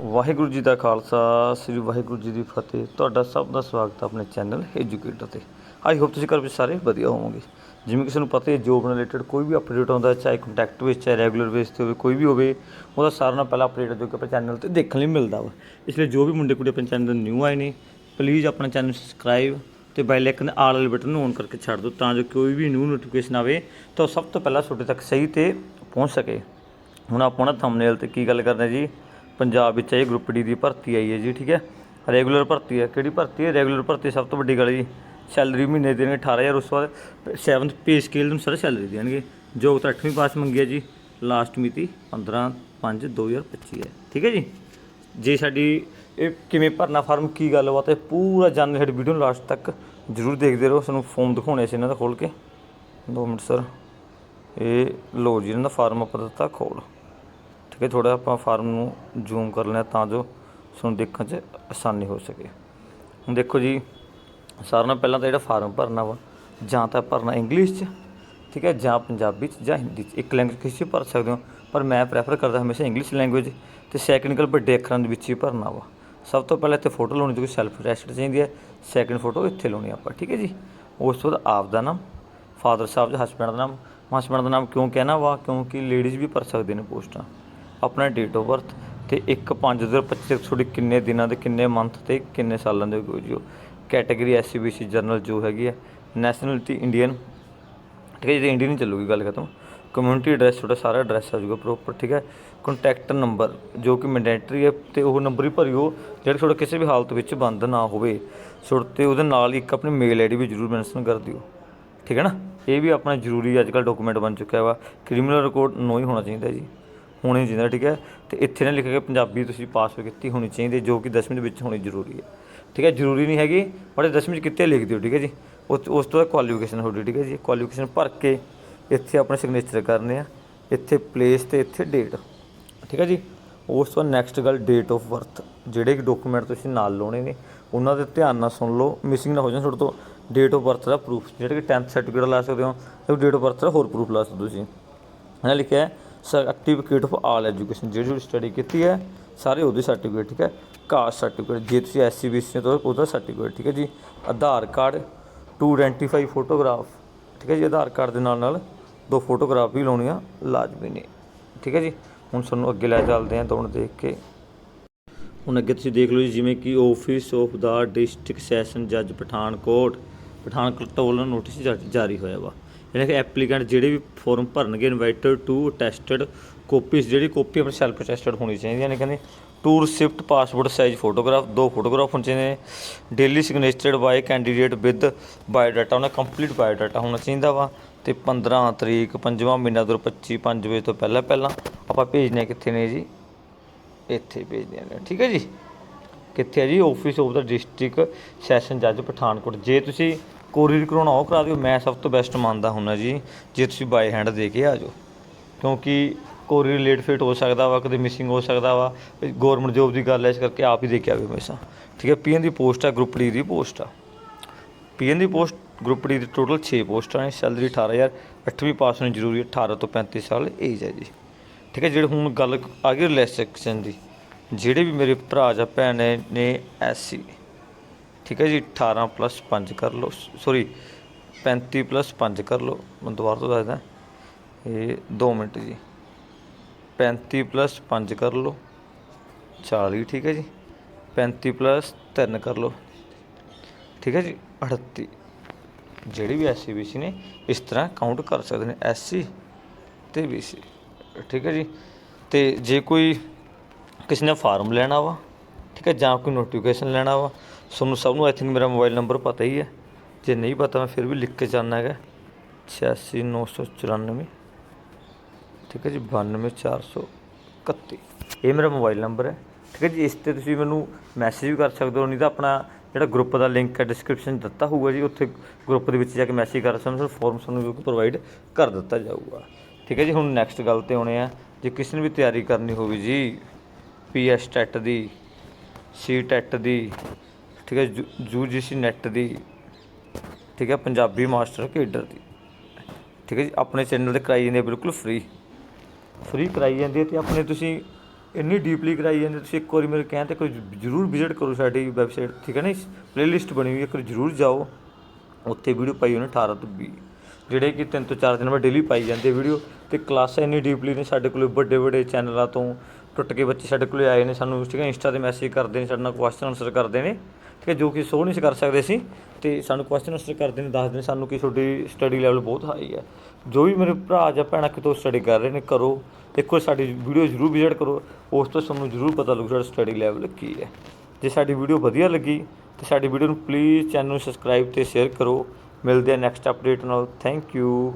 ਵਾਹਿਗੁਰੂ ਜੀ ਦਾ ਖਾਲਸਾ, ਸ੍ਰੀ ਵਾਹਿਗੁਰੂ ਜੀ ਦੀ ਫਤਿਹ। ਤੁਹਾਡਾ ਸਭ ਦਾ ਸਵਾਗਤ ਹੈ ਆਪਣੇ ਚੈਨਲ ਐਜੂਕੇਟਰ ਤੇ। ਆਈ ਹੋਪ ਤੁਸੀਂ ਘਰ ਵਿੱਚ ਸਾਰੇ ਵਧੀਆ ਹੋਵੋਗੇ। ਜਿਵੇਂ ਕਿਸੇ ਨੂੰ ਪਤਾ ਹੈ ਜੋਬ ਨਾਲ ਰਿਲੇਟਡ ਕੋਈ ਵੀ ਅਪਡੇਟ ਆਉਂਦਾ ਚਾਹੇ ਕੰਟੈਕਟ ਵਿੱਚ, ਚਾਹੇ ਰੈਗੂਲਰ ਬੇਸ ਤੇ ਹੋਵੇ, ਕੋਈ ਵੀ ਹੋਵੇ, ਉਹਦਾ ਸਾਰਿਆਂ ਨਾਲ ਪਹਿਲਾ ਅਪਡੇਟ ਜੋ ਕਿ ਆਪਣੇ ਚੈਨਲ ਤੇ ਦੇਖਣ ਲਈ ਮਿਲਦਾ ਵਾ। ਇਸ ਲਈ ਜੋ ਵੀ ਮੁੰਡੇ ਕੁੜੀ ਆਪਣੇ ਚੈਨਲ ਤੇ ਨਿਊ ਆਏ ਨੇ ਪਲੀਜ਼ ਆਪਣਾ ਚੈਨਲ ਸਬਸਕ੍ਰਾਈਬ ਤੇ ਬੈਲ ਆਈਕਨ ਆਲ ਵਾਲੇ ਬਟਨ ਨੂੰ ਔਨ ਕਰਕੇ ਛੱਡ ਦਿਓ, ਤਾਂ ਜੋ ਕੋਈ ਵੀ ਨਿਊ ਨੋਟੀਫਿਕੇਸ਼ਨ ਆਵੇ, ਤਾਂ ਉਹ ਸਭ ਤੋਂ ਪਹਿਲਾਂ ਤੁਹਾਡੇ ਤੱਕ ਸਹੀ ਤੇ ਪਹੁੰਚ ਸਕੇ। ਹੁਣ ਆਪਾਂ ਨਾ ਥੰਬਨੇਲ ਤੇ ਕੀ ਗੱਲ ਕਰਦੇ ਜੀ? ਪੰਜਾਬ ਵਿੱਚ ਇਹ ਗਰੁੱਪ ਡੀ ਦੀ ਭਰਤੀ ਆਈ ਹੈ ਜੀ, ਠੀਕ ਹੈ? ਰੈਗੂਲਰ ਭਰਤੀ ਹੈ। ਕਿਹੜੀ ਭਰਤੀ ਹੈ? ਰੈਗੂਲਰ ਭਰਤੀ ਸਭ ਤੋਂ ਵੱਡੀ ਗੱਲ ਜੀ ਸੈਲਰੀ ਮਹੀਨੇ ਦੇਣਗੇ 18000 ਉਸ ਤੋਂ ਬਾਅਦ 7th ਪੇ ਸਕੇਲ ਨੂੰ ਸਾਰਾ ਸੈਲਰੀ ਦੇਣਗੇ। ਜੋ ਤਾਂ 8ਵੀਂ ਪਾਸ ਮੰਗੀ ਹੈ ਜੀ ਲਾਸਟ ਮਿਤੀ 15 5 2025 ਹੈ। ਠੀਕ ਹੈ ਜੀ? ਜੇ ਸਾਡੀ ਇਹ ਕਿਵੇਂ ਭਰਨਾ ਫਾਰਮ ਕੀ ਗੱਲਬਾਤ ਹੈ, ਪੂਰਾ ਜਾਣਨ ਸਾਡੀ ਵੀਡੀਓ ਨੂੰ ਲਾਸਟ ਤੱਕ ਜਰੂਰ ਦੇਖਦੇ ਰਹੋ। ਸਾਨੂੰ ਫਾਰਮ ਦਿਖਾਉਣੇ ਸੀ ਇਹਨਾਂ ਦਾ ਖੋਲ ਕੇ। 2 ਮਿੰਟ ਸਰ ਇਹ ਲੋ ਜੀ ਇਹਨਾਂ ਦਾ ਫਾਰਮ ਆਪਾਂ ਦਿੱਤਾ ਖੋਲ ਠੀਕ ਹੈ ਥੋੜਾ ਆਪਾਂ ਫਾਰਮ ਨੂੰ ਜ਼ੂਮ ਕਰ ਲੈਣਾ ਤਾਂ ਜੋ ਤੁਹਾਨੂੰ ਦੇਖਣ 'ਚ ਆਸਾਨੀ ਹੋ ਸਕੇ। ਹੁਣ ਦੇਖੋ ਜੀ, ਸਾਰਿਆਂ ਨਾਲੋਂ ਪਹਿਲਾਂ ਤਾਂ ਜਿਹੜਾ ਫਾਰਮ ਭਰਨਾ ਵਾ, ਜਾਂ ਤਾਂ ਭਰਨਾ ਇੰਗਲਿਸ਼ 'ਚ, ਠੀਕ ਹੈ, ਜਾਂ ਪੰਜਾਬੀ 'ਚ ਜਾਂ ਹਿੰਦੀ 'ਚ। ਇੱਕ ਲੈਂਗੁਏਜ ਕਿਸੇ 'ਚ ਭਰ ਸਕਦੇ ਹੋ, ਪਰ ਮੈਂ ਪ੍ਰੈਫਰ ਕਰਦਾ ਹਮੇਸ਼ਾ ਇੰਗਲਿਸ਼ ਲੈਂਗੁਏਜ ਤੇ ਸੈਕੰਡ ਗੱਲ ਵੱਡੇ ਅੱਖਰਾਂ ਦੇ ਵਿੱਚ ਹੀ ਭਰਨਾ ਵਾ। ਸਭ ਤੋਂ ਪਹਿਲਾਂ ਇੱਥੇ ਫੋਟੋ ਲਾਉਣੀ ਜੋ ਸੈਲਫ ਅਟੈਸਟ ਚਾਹੀਦੀ ਹੈ ਸੈਕੰਡ ਫੋਟੋ ਇੱਥੇ ਲਾਉਣੀ ਆਪਾਂ, ਠੀਕ ਹੈ ਜੀ। ਉਸ ਤੋਂ ਬਾਅਦ ਆਪ ਦਾ ਨਾਮ ਫਾਦਰ ਸਾਹਿਬ ਦੇ ਹਸਬੰਡ ਦਾ ਨਾਮ ਹਸਬੰਡ ਦਾ ਨਾਮ ਕਿਉਂ ਕਹਿਣਾ ਵਾ, ਕਿਉਂਕਿ ਲੇਡੀਜ਼ ਵੀ ਭਰ ਸਕਦੇ ਨੇ ਪੋਸਟਾਂ। ਆਪਣਾ ਡੇਟ ਆਫ ਬਰਥ ਤੇ 1/5/2025 ਤੁਹਾਡੀ ਕਿੰਨੇ ਦਿਨਾਂ ਦੇ, ਕਿੰਨੇ ਮੰਥ ਤੇ ਕਿੰਨੇ ਸਾਲਾਂ ਦੇ ਹੋ ਜੀ ਕੈਟਾਗਰੀ ਐਸਸੀਬੀਸੀ ਜਨਰਲ ਜੋ ਹੈਗੀ ਹੈ ਨੈਸ਼ਨੈਲਿਟੀ ਇੰਡੀਅਨ ਠੀਕ ਹੈ, ਜੀ ਇੰਡੀਅਨ ਚੱਲੂਗੀ ਗੱਲ ਖਤਮ ਕਮਿਊਨਿਟੀ ਐਡਰੈਸ ਤੁਹਾਡਾ ਸਾਰਾ ਐਡਰੈਸ ਆ ਜਾਊਗਾ ਪ੍ਰੋਪਰ ਠੀਕ ਹੈ। ਕੰਟੈਕਟ ਨੰਬਰ ਜੋ ਕਿ ਮੈਂਡੇਟਰੀ ਹੈ ਤੇ ਉਹ ਨੰਬਰ ਹੀ ਭਰਿਓ, ਜਿਹੜਾ ਤੁਹਾਡਾ ਕਿਸੇ ਵੀ ਹਾਲਤ ਵਿੱਚ ਬੰਦ ਨਾ ਹੋਵੇ। ਸੁਰ ਤੇ ਉਹਦੇ ਨਾਲ ਹੀ ਇੱਕ ਆਪਣੀ ਮੇਲ ਆਈਡੀ ਵੀ ਜ਼ਰੂਰ ਮੈਂਸ਼ਨ ਕਰ ਦਿਓ। ਠੀਕ ਹੈ ਨਾ? ਇਹ ਵੀ ਆਪਣਾ ਜ਼ਰੂਰੀ ਅੱਜ ਕੱਲ੍ਹ ਡਾਕੂਮੈਂਟ ਬਣ ਚੁੱਕਿਆ ਵਾ। ਕ੍ਰਿਮੀਨਲ ਰਿਕਾਰਡ ਨੋ ਹੀ ਹੋਣਾ ਚਾਹੀਦਾ ਜੀ। ਹੋਣੇ ਚਾਹੀਦਾ, ਠੀਕ ਹੈ? ਤੇ ਇੱਥੇ ਨਾ ਲਿਖਿਆ ਕਿ ਪੰਜਾਬੀ ਤੁਸੀਂ ਪਾਸ ਕੀਤੀ ਹੋਣੀ ਚਾਹੀਦੀ, ਜੋ ਕਿ 10ਵੀਂ ਦੇ ਵਿੱਚ ਹੋਣੀ ਜ਼ਰੂਰੀ ਹੈ। ਠੀਕ ਹੈ? ਜ਼ਰੂਰੀ ਨਹੀਂ ਹੈਗੀ ਪਰ 10ਵੀਂ ਚ ਕਿਤੇ ਲਿਖ ਦਿਓ, ਠੀਕ ਹੈ ਜੀ? ਉਸ ਉਸ ਤੋਂ ਬਾਅਦ ਕੁਆਲੀਫਿਕੇਸ਼ਨ ਤੁਹਾਡੀ ਠੀਕ ਹੈ ਜੀ? ਕੁਆਲੀਫਿਕੇਸ਼ਨ ਭਰ ਕੇ ਇੱਥੇ ਆਪਣੇ ਸਿਗਨੇਚਰ ਕਰਨੇ ਆ, ਇੱਥੇ ਪਲੇਸ ਤੇ ਇੱਥੇ ਡੇਟ ਠੀਕ ਹੈ ਜੀ? ਉਸ ਤੋਂ ਨੈਕਸਟ ਗੱਲ ਡੇਟ ਆਫ ਬਰਥ ਜਿਹੜੇ ਕਿ ਡਾਕੂਮੈਂਟ ਤੁਸੀਂ ਨਾਲ ਲਾਉਣੇ ਨੇ, ਉਹਨਾਂ ਦੇ ਧਿਆਨ ਨਾਲ ਸੁਣ ਲਓ ਮਿਸਿੰਗ ਨਾ ਹੋ ਜਾਣ, ਤੁਹਾਡੇ ਤੋਂ ਡੇਟ ਆਫ ਬਰਥ ਦਾ ਪ੍ਰੂਫ ਜਿਹੜਾ ਕਿ 10th ਸਰਟੀਫਿਕੇਟ ਲਾ ਸਕਦੇ ਹੋ, ਤੇ ਡੇਟ ਆਫ ਬਰਥ ਦਾ ਹੋਰ ਪ੍ਰੂਫ ਲਾ ਸਕਦੇ ਹੋ ਤੁਸੀਂ। ਇਹਨਾਂ ਲਿਖਿਆ ਹੈ ਸਰਟੀਫਿਕੇਟ ਆਫ ਆਲ ਐਜੂਕੇਸ਼ਨ ਜਿਹੜੀ ਜਿਹੜੀ ਸਟੱਡੀ ਕੀਤੀ ਹੈ, ਸਾਰੇ ਉਹਦੇ ਸਰਟੀਫਿਕੇਟ ਠੀਕ ਹੈ? ਕਾਸਟ ਸਰਟੀਫਿਕੇਟ ਜੇ ਤੁਸੀਂ ਐਸਸੀ ਬੀਸੀ ਤੋਂ, ਉਹਦਾ ਸਰਟੀਫਿਕੇਟ ਠੀਕ ਹੈ ਜੀ? Aadhaar card to identify photograph ਠੀਕ ਹੈ ਜੀ? ਆਧਾਰ ਕਾਰਡ ਦੇ ਨਾਲ ਨਾਲ ਦੋ ਫੋਟੋਗ੍ਰਾਫ ਵੀ ਲਾਉਣੀਆਂ ਲਾਜ਼ਮੀ ਨੇ, ਠੀਕ ਹੈ ਜੀ? ਹੁਣ ਸਾਨੂੰ ਅੱਗੇ ਲੈ ਚੱਲਦੇ ਹਾਂ ਦੋਣ ਦੇਖ ਕੇ। ਹੁਣ ਅੱਗੇ ਤੁਸੀਂ ਦੇਖ ਲਓ ਜੀ, ਜਿਵੇਂ ਕਿ office of the district session ਜੱਜ ਪਠਾਨਕੋਟ ਪਠਾਨਕੋਟ ਵੱਲੋਂ ਨੋਟਿਸ ਜਾ- ਜਾਰੀ ਹੋਇਆ ਵਾ। ਜਿਹੜਾ ਕਿ ਐਪਲੀਕੈਂਟ ਜਿਹੜੇ ਵੀ ਫਾਰਮ ਭਰਨਗੇ ਇਨਵਾਈਟਡ ਟੂ ਅਟੈਸਟਡ ਕਾਪੀਜ਼ ਜਿਹੜੀ ਕਾਪੀ ਆਪਣੀ ਸੈਲਫ ਅਟੈਸਟਡ ਹੋਣੀ ਚਾਹੀਦੀਆਂ ਨੇ ਕਹਿੰਦੇ two receipt passport size photograph ਦੋ ਫੋਟੋਗ੍ਰਾਫ ਹੋਣੇ ਚਾਹੀਦੇ ਨੇ। Duly signatured by candidate with biodata ਉਹਨਾਂ ਕੰਪਲੀਟ ਬਾਇਓਡਾਟਾ ਹੋਣਾ ਚਾਹੀਦਾ ਵਾ। ਤੇ 15 ਤਰੀਕ, ਪੰਜਵਾਂ ਮਹੀਨਾ 2025 5 ਵਜੇ ਤੋਂ ਪਹਿਲਾਂ ਪਹਿਲਾਂ ਆਪਾਂ ਭੇਜਨੇ ਕਿੱਥੇ ਨੇ ਜੀ? ਇੱਥੇ ਭੇਜਦੇ ਨੇ ਠੀਕ ਹੈ ਜੀ? ਕਿੱਥੇ ਹੈ ਜੀ? Office of the district session ਜੱਜ ਪਠਾਨਕੋਟ। ਜੇ ਤੁਸੀਂ ਕੋਰੀਅਰ ਕਰਾਉਣਾ, ਉਹ ਕਰਾ ਦਿਓ। ਮੈਂ ਸਭ ਤੋਂ ਬੈਸਟ ਮੰਨਦਾ ਹੁੰਨਾ ਜੀ, ਜੇ ਤੁਸੀਂ ਬਾਈ ਹੈਂਡ ਦੇ ਕੇ ਆ ਜਾਓ। ਕਿਉਂਕਿ ਕੋਰੀਅਰ ਲੇਟ ਫੇਟ ਹੋ ਸਕਦਾ ਵਾ, ਕਦੇ ਮਿਸਿੰਗ ਹੋ ਸਕਦਾ ਵਾ। ਗਵਰਨਮੈਂਟ ਜੋਬ ਦੀ ਗੱਲ ਹੈ ਇਸ ਕਰਕੇ ਆਪ ਹੀ ਦੇ ਕੇ ਆਵੇ ਹਮੇਸ਼ਾ। ਠੀਕ ਹੈ ਪੀਐਨ ਦੀ ਪੋਸਟ ਆ ਗਰੁੱਪ ਡੀ ਦੀ ਪੋਸਟ ਆ। ਪੀਐਨ ਦੀ ਪੋਸਟ ਗਰੁੱਪ ਡੀ ਦੀ ਟੋਟਲ 6 ਪੋਸਟਾਂ ਨੇ ਸੈਲਰੀ 18000 ਅੱਠਵੀਂ ਪਾਸ ਹੋਣੀ ਜ਼ਰੂਰੀ ਹੈ 18 ਤੋਂ 35 ਸਾਲ ਏਜ ਹੈ ਜੀ। ਠੀਕ ਹੈ, ਜਿਹੜੇ ਹੁਣ ਗੱਲ ਆ ਗਈ ਰਿਲੈਕਸੇਸ਼ਨ ਦੀ, ਜਿਹੜੇ ਵੀ ਮੇਰੇ ਭਰਾ ਜਾਂ ਭੈਣ ਨੇ ਨੇ ਐਸਸੀ ਠੀਕ ਹੈ ਜੀ 18 ਪਲੱਸ 5 ਕਰ ਲਓ ਸੌਰੀ 35 ਪਲੱਸ 5 ਕਰ ਲਓ, ਮੈਂ ਦੁਬਾਰਾ ਤੋਂ ਦੱਸਦਾ, ਇਹ 2 ਮਿੰਟ ਜੀ। 35 ਪਲੱਸ 5 ਕਰ ਲਓ 40 ਠੀਕ ਹੈ ਜੀ। 35 ਪਲੱਸ 3 ਕਰ ਲਓ, ਠੀਕ ਹੈ ਜੀ 38 ਜਿਹੜੀ ਵੀ ਐਸਸੀ ਬੀਸੀ ਨੇ, ਇਸ ਤਰ੍ਹਾਂ ਕਾਊਂਟ ਕਰ ਸਕਦੇ ਨੇ ਐਸਸੀ ਤੇ ਬੀਸੀ ਠੀਕ ਹੈ ਜੀ। ਤੇ ਜੇ ਕੋਈ ਕਿਸੇ ਨੇ ਫਾਰਮ ਲੈਣਾ ਵਾ ਠੀਕ ਹੈ, ਜਾਂ ਕੋਈ ਨੋਟੀਫਿਕੇਸ਼ਨ ਲੈਣਾ ਵਾ। ਤੁਹਾਨੂੰ ਸਭ ਨੂੰ ਆਈ ਥਿੰਕ ਮੇਰਾ ਮੋਬਾਈਲ ਨੰਬਰ ਪਤਾ ਹੀ ਹੈ। ਜੇ ਨਹੀਂ ਪਤਾ, ਮੈਂ ਫਿਰ ਵੀ ਲਿਖ ਕੇ ਚਾਹਨਾ ਹੈਗਾ। 86994 ਠੀਕ ਹੈ ਜੀ 92431 ਇਹ ਮੇਰਾ ਮੋਬਾਈਲ ਨੰਬਰ ਹੈ। ਠੀਕ ਹੈ ਜੀ, ਇਸ ਤੇ ਤੁਸੀਂ ਮੈਨੂੰ ਮੈਸੇਜ ਵੀ ਕਰ ਸਕਦੇ ਹੋ। ਨਹੀਂ ਤਾਂ ਆਪਣਾ ਜਿਹੜਾ ਗਰੁੱਪ ਦਾ ਲਿੰਕ ਹੈ ਡਿਸਕ੍ਰਿਪਸ਼ਨ ਦਿੱਤਾ ਹੋਊਗਾ ਜੀ, ਉੱਥੇ ਗਰੁੱਪ ਦੇ ਵਿੱਚ ਜਾ ਕੇ ਮੈਸੇਜ ਕਰ ਸਕਦੇ ਹੋ। ਫਾਰਮ ਤੁਹਾਨੂੰ ਜੋ ਪ੍ਰੋਵਾਈਡ ਕਰ ਦਿੱਤਾ ਜਾਊਗਾ। ਠੀਕ ਹੈ ਜੀ, ਹੁਣ ਨੈਕਸਟ ਗੱਲ ਤੇ ਆਉਣੇ ਆ। ਜੇ ਕਿਸੇ ਨੇ ਵੀ ਤਿਆਰੀ ਕਰਨੀ ਹੋਵੇ ਜੀ ਪੀਐਸ ਟੈਟ ਦੀ ਸੀ ਟੈਟ ਦੀ, ਠੀਕ ਹੈ, ਜੂ ਜੀ ਸੀ ਨੈਟ ਦੀ, ਠੀਕ ਹੈ, ਪੰਜਾਬੀ ਮਾਸਟਰ ਕੇਡਰ ਦੀ। ਠੀਕ ਹੈ ਜੀ, ਆਪਣੇ ਚੈਨਲ ਤੇ ਕਰਾਈ ਜਾਂਦੀ ਹੈ, ਬਿਲਕੁਲ ਫ੍ਰੀ। ਫ੍ਰੀ ਕਰਾਈ ਜਾਂਦੀ ਹੈ ਤੇ ਆਪਣੇ ਤੁਸੀਂ ਇੰਨੀ ਡੀਪਲੀ ਕਰਾਈ ਜਾਂਦੀ ਤੁਸੀਂ ਇੱਕ ਵਾਰੀ ਮੇਰੇ ਕਹਿਣ ਤੇ ਕੋਈ ਜਰੂਰ ਵਿਜ਼ਿਟ ਕਰੋ ਸਾਡੀ ਵੈਬਸਾਈਟ, ਠੀਕ ਹੈ ਨਾ ਪਲੇਲਿਸਟ ਬਣੀ ਹੋਈ ਹੈ, ਇੱਕ ਜਰੂਰ ਜਾਓ। ਉੱਥੇ ਵੀਡੀਓ ਪਾਈ ਉਹਨੇ 18 ਤੋਂ 20 ਜਿਹੜੇ ਕਿ ਤਿੰਨ ਤੋਂ ਚਾਰ ਦਿਨ ਬਾਅਦ ਡੇਲੀ ਪਾਈ ਜਾਂਦੇ ਵੀਡੀਓ, ਤੇ ਕਲਾਸਾਂ ਇੰਨੀ ਡੀਪਲੀ ਨੇ ਸਾਡੇ ਕੋਲ ਵੱਡੇ ਵੱਡੇ ਚੈਨਲਾਂ ਤੋਂ ਟੁੱਟ ਕੇ ਬੱਚੇ ਸਾਡੇ ਕੋਲੇ ਆਏ ਨੇ, ਸਾਨੂੰ ਠੀਕ ਹੈ, ਇੰਸਟਾ ਤੇ ਮੈਸੇਜ ਕਰਦੇ ਨੇ, ਸਾਡੇ ਨਾਲ ਕੁਐਸਚਨ ਆਨਸਰ ਕਰਦੇ ਨੇ, ਠੀਕ ਹੈ, ਜੋ ਕਿ ਸੋ ਨਹੀਂ ਸੀ ਕਰ ਸਕਦੇ ਸੀ ਤੇ ਸਾਨੂੰ ਕੁਐਸਚਨ ਆਨਸਰ ਕਰਦੇ ਨੇ, ਦੱਸਦੇ ਨੇ ਸਾਨੂੰ ਕਿ ਤੁਹਾਡੀ ਸਟੱਡੀ ਲੈਵਲ ਬਹੁਤ ਹਾਈ ਹੈ। ਜੋ ਵੀ ਮੇਰੇ ਭਰਾ ਜਾਂ ਭੈਣਾਂ ਕਿਤੋਂ ਸਟੱਡੀ ਕਰ ਰਹੇ ਨੇ, ਕਰੋ, ਦੇਖੋ, ਸਾਡੀ ਵੀਡੀਓ ਜ਼ਰੂਰ ਵਿਜ਼ਿਟ ਕਰੋ, ਉਸ ਤੋਂ ਸਾਨੂੰ ਜ਼ਰੂਰ ਪਤਾ ਲੱਗੂ ਸਾਡਾ ਸਟੱਡੀ ਲੈਵਲ ਕੀ ਹੈ। ਜੇ ਸਾਡੀ ਵੀਡੀਓ ਵਧੀਆ ਲੱਗੀ, ਤੇ ਸਾਡੀ ਵੀਡੀਓ ਨੂੰ ਪਲੀਜ਼ ਚੈਨਲ ਨੂੰ ਸਬਸਕ੍ਰਾਈਬ ਤੇ ਸ਼ੇਅਰ ਕਰੋ। ਮਿਲਦੇ ਆ ਨੈਕਸਟ ਅਪਡੇਟ ਨਾਲ ਥੈਂਕ ਯੂ